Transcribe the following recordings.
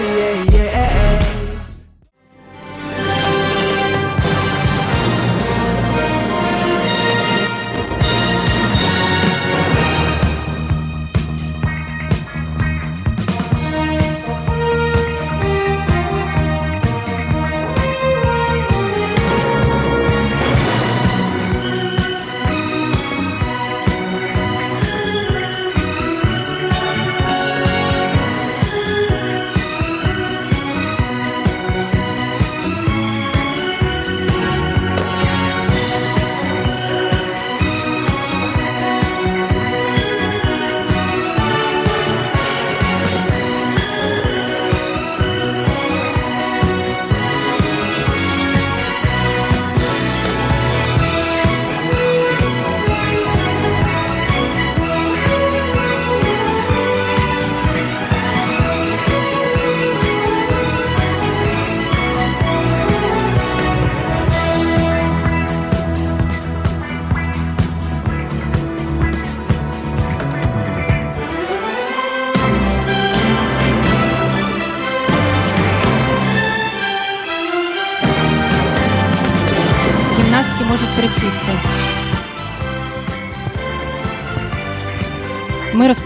yeah, yeah.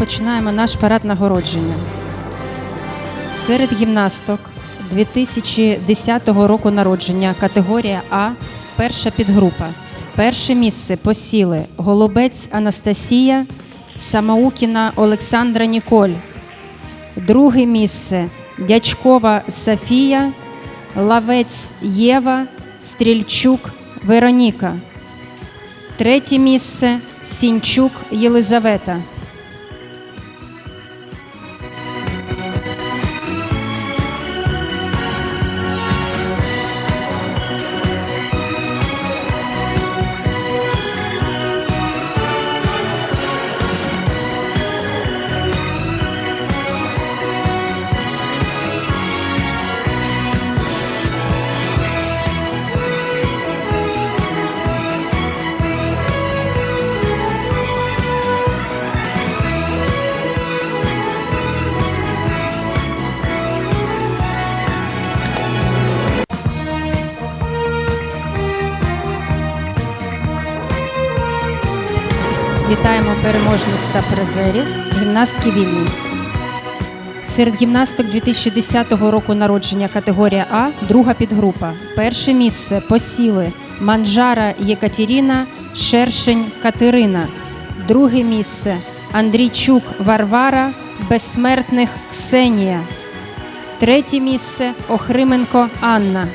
Ми розпочинаємо наш парад нагородження. Серед гімнасток 2010 року народження категорія А, перша підгрупа. Перше місце посіли Голубець Анастасія, Самаукіна Олександра Ніколь. Друге місце Дячкова Софія, Лавець Єва, Стрільчук Вероніка. Третє місце Сінчук Єлизавета. Вітаємо переможниць та призерів, гімнастки вільні. Серед гімнасток 2010 року народження категорія А, друга підгрупа. Перше місце посіли Манжара Єкатеріна, Шершень Катерина. Друге місце Андрійчук Варвара, Безсмертних Ксенія. Третє місце Охрименко Анна.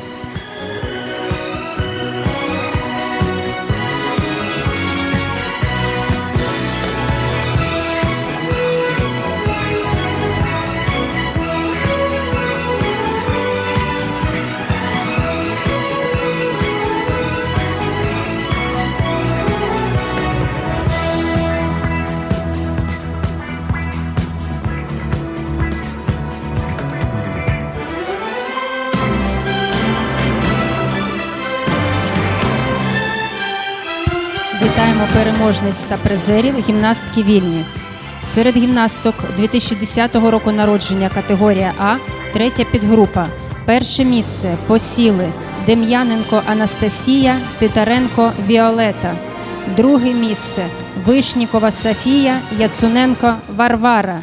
Переможниць та призерів гімнастки вільні. Серед гімнасток 2010 року народження категорія А, третя підгрупа. Перше місце посіли Дем'яненко Анастасія, Титаренко Віолета. Друге місце Вишнікова Софія, Яцуненко Варвара.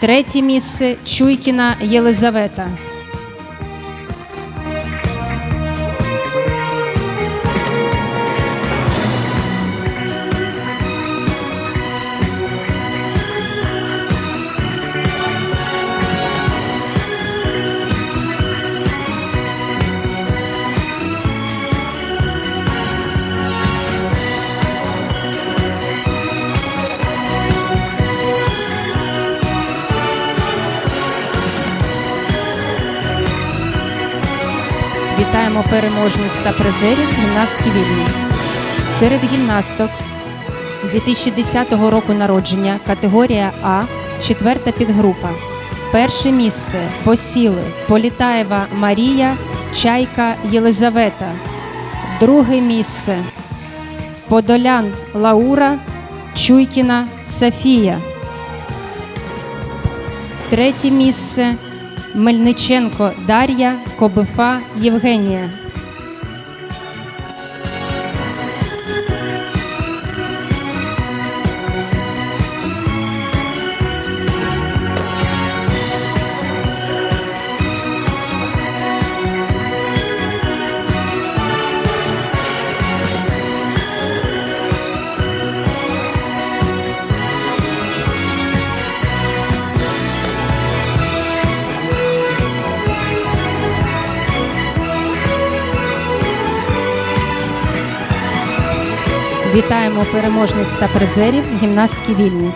Третє місце Чуйкіна Єлизавета. Вітаємо переможниць та призерів гімнастки вільні. Серед гімнасток 2010 року народження категорія А, четверта підгрупа. Перше місце посіли Політаєва Марія, Чайка Єлизавета. Друге місце Подолян Лаура, Чуйкіна Софія. Третє місце Мельниченко Дар'я, Кобифа Євгенія. Вітаємо переможниць та призерів гімнастки вільні.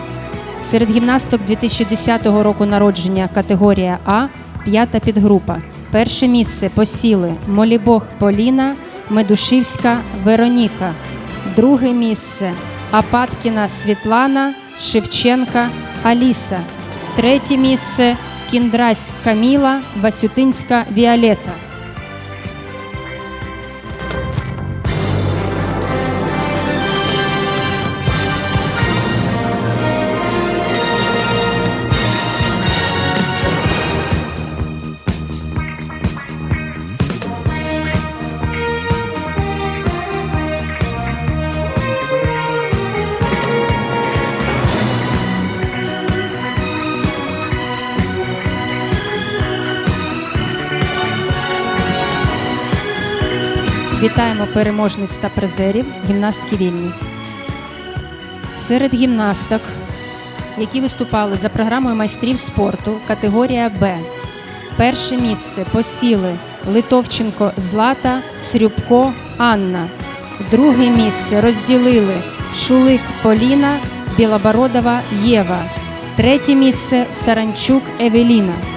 Серед гімнасток 2010 року народження категорія А, п'ята підгрупа. Перше місце посіли Молібог Поліна, Медушівська Вероніка. Друге місце Апаткіна Світлана, Шевченка Аліса. Третє місце Кіндрась Каміла, Васютинська Віолета. Вітаємо переможниць та призерів гімнастки вільні. Серед гімнасток, які виступали за програмою майстрів спорту категорія Б. Перше місце посіли Литовченко Злата, Срюбко Анна. Друге місце розділили Шулик Поліна, Білобородова Єва. Третє місце Саранчук Евеліна.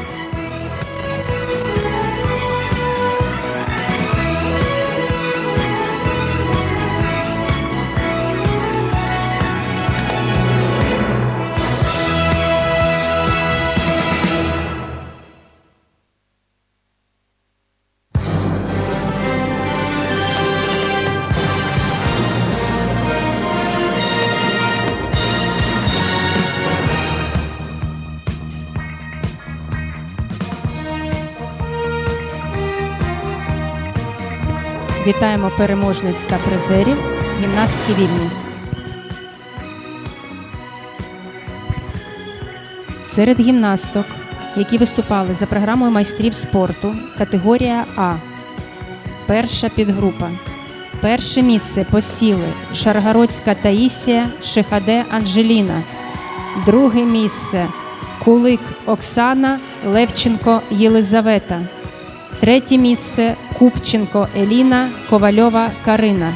Вітаємо переможниць та призерів гімнастки вільні. Серед гімнасток, які виступали за програмою майстрів спорту категорія А. Перша підгрупа. Перше місце посіли Шаргородська Таїсія, Шихаде Анжеліна. Друге місце Кулик Оксана, Левченко Єлизавета. Третє місце Купченко Еліна, Ковальова Карина.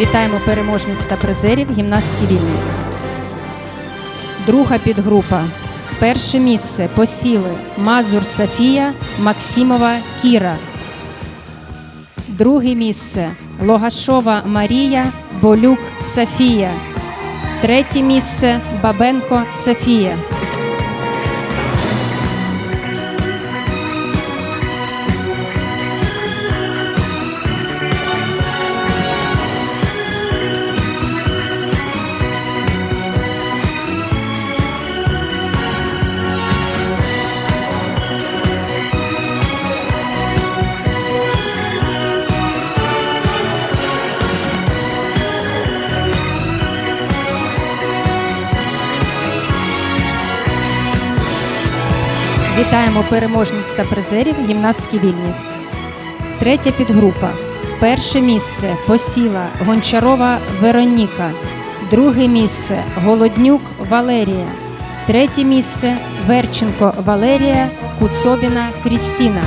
Вітаємо переможниць та призерів гімнастки вільні. Друга підгрупа. Перше місце посіли Мазур Софія, Максимова Кіра. Друге місце Логашова Марія, Болюк Софія. Третє місце Бабенко Софія. Вітаємо переможниць та призерів гімнастки вільні. Третя підгрупа. Перше місце посіла Гончарова Вероніка. Друге місце Голоднюк Валерія. Третє місце Верченко Валерія, Куцобіна Крістіна.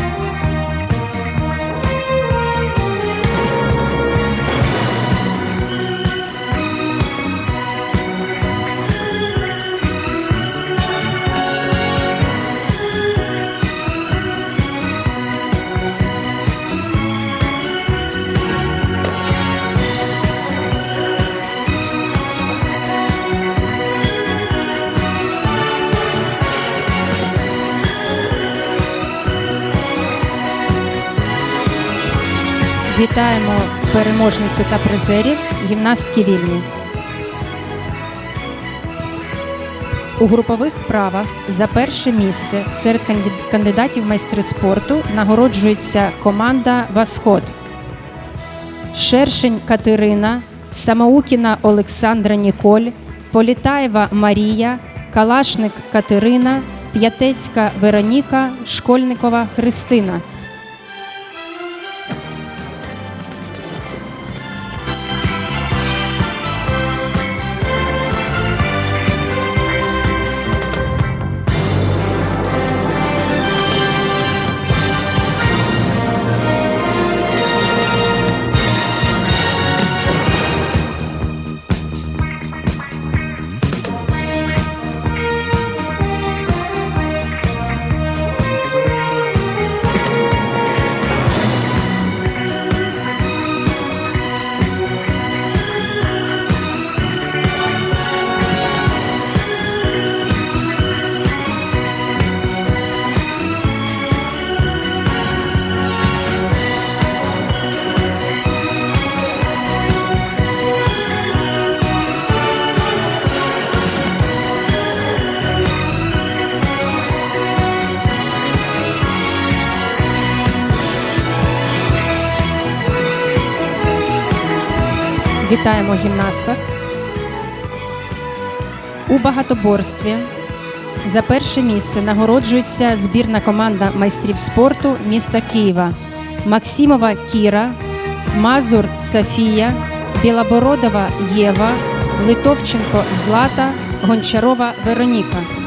Вітаємо переможницю та призерів гімнастки вільні. У групових вправах за перше місце серед кандидатів майстри спорту нагороджується команда Восход. Шершень Катерина, Самоукіна Олександра Ніколь, Політаєва Марія, Калашник Катерина, П'ятецька Вероніка, Школьникова Христина. Вітаємо гімнасток. У багатоборстві за перше місце нагороджується збірна команда майстрів спорту міста Києва Максимова Кіра, Мазур Софія, Білобородова Єва, Литовченко Злата, Гончарова Вероніка.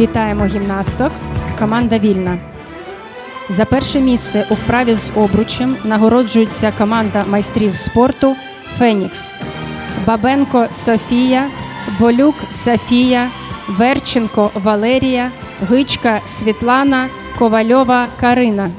Вітаємо гімнасток. Команда вільна. За перше місце у вправі з обручем нагороджується команда майстрів спорту Фенікс. Бабенко Софія, Болюк Софія, Верченко Валерія, Гичка Світлана, Ковальова Карина.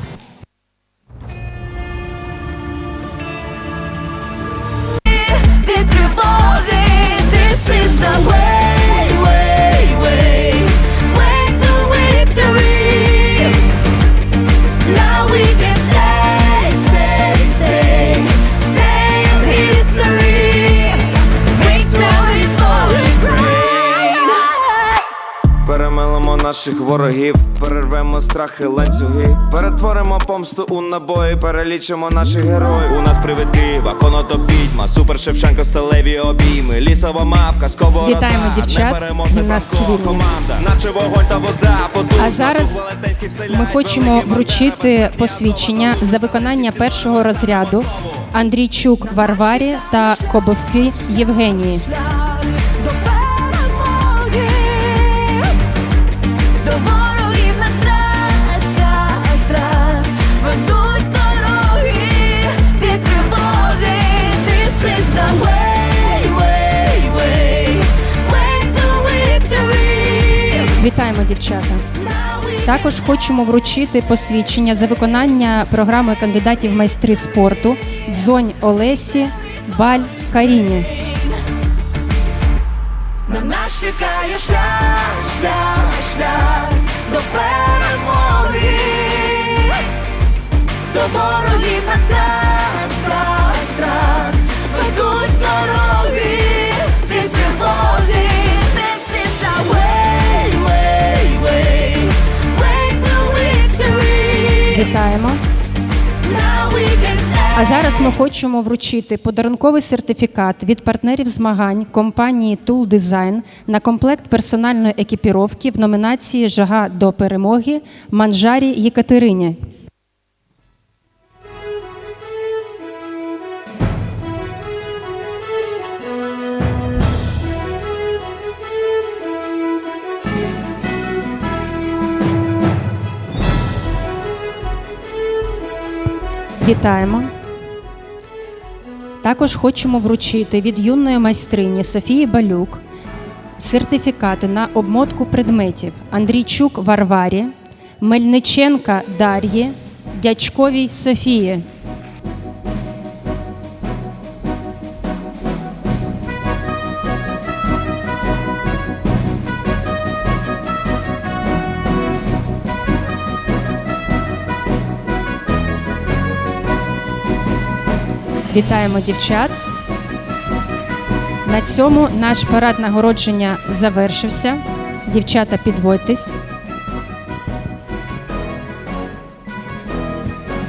Ворогів, перервемо страхи, ланцюги, перетворимо помсту у набої, перелічимо наших героїв. У нас привид Києва, конотоп відьма, супер Шевченко, сталеві обійми, лісова мавка, сковорода, Вітаємо дівчат, Франко, команда, наче вогонь та вода, потужна, А зараз Ми хочемо вручити посвідчення за виконання першого розряду Андрійчук Варварі та Кобовфі Євгенії. Вітаємо, дівчата! Також хочемо вручити посвідчення за виконання програми кандидатів в майстри спорту Дзонь Олесі Баль Каріні. На нас чекає шлях, шлях, шлях до перемоги, до ворогів на страх, страх, страх, ведуть дороги Вітаємо! А зараз ми хочемо вручити подарунковий сертифікат від партнерів змагань компанії Tool Design на комплект персональної екіпіровки в номінації Жага до перемоги Манжарі Єкатерині. Вітаємо. Також хочемо вручити від юної майстрині Софії Балюк сертифікати на обмотку предметів Андрійчук Варварі, Мельниченка Дар'ї, Дячковій Софії. Вітаємо дівчат. На цьому наш парад нагородження завершився. Дівчата, підводьтесь.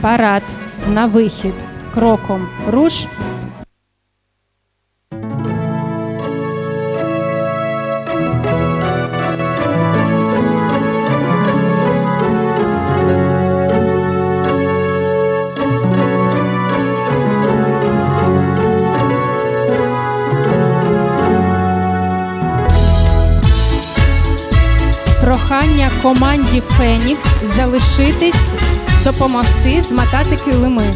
Парад на вихід кроком руш. Команді Фенікс залишитись, допомогти змотати килими.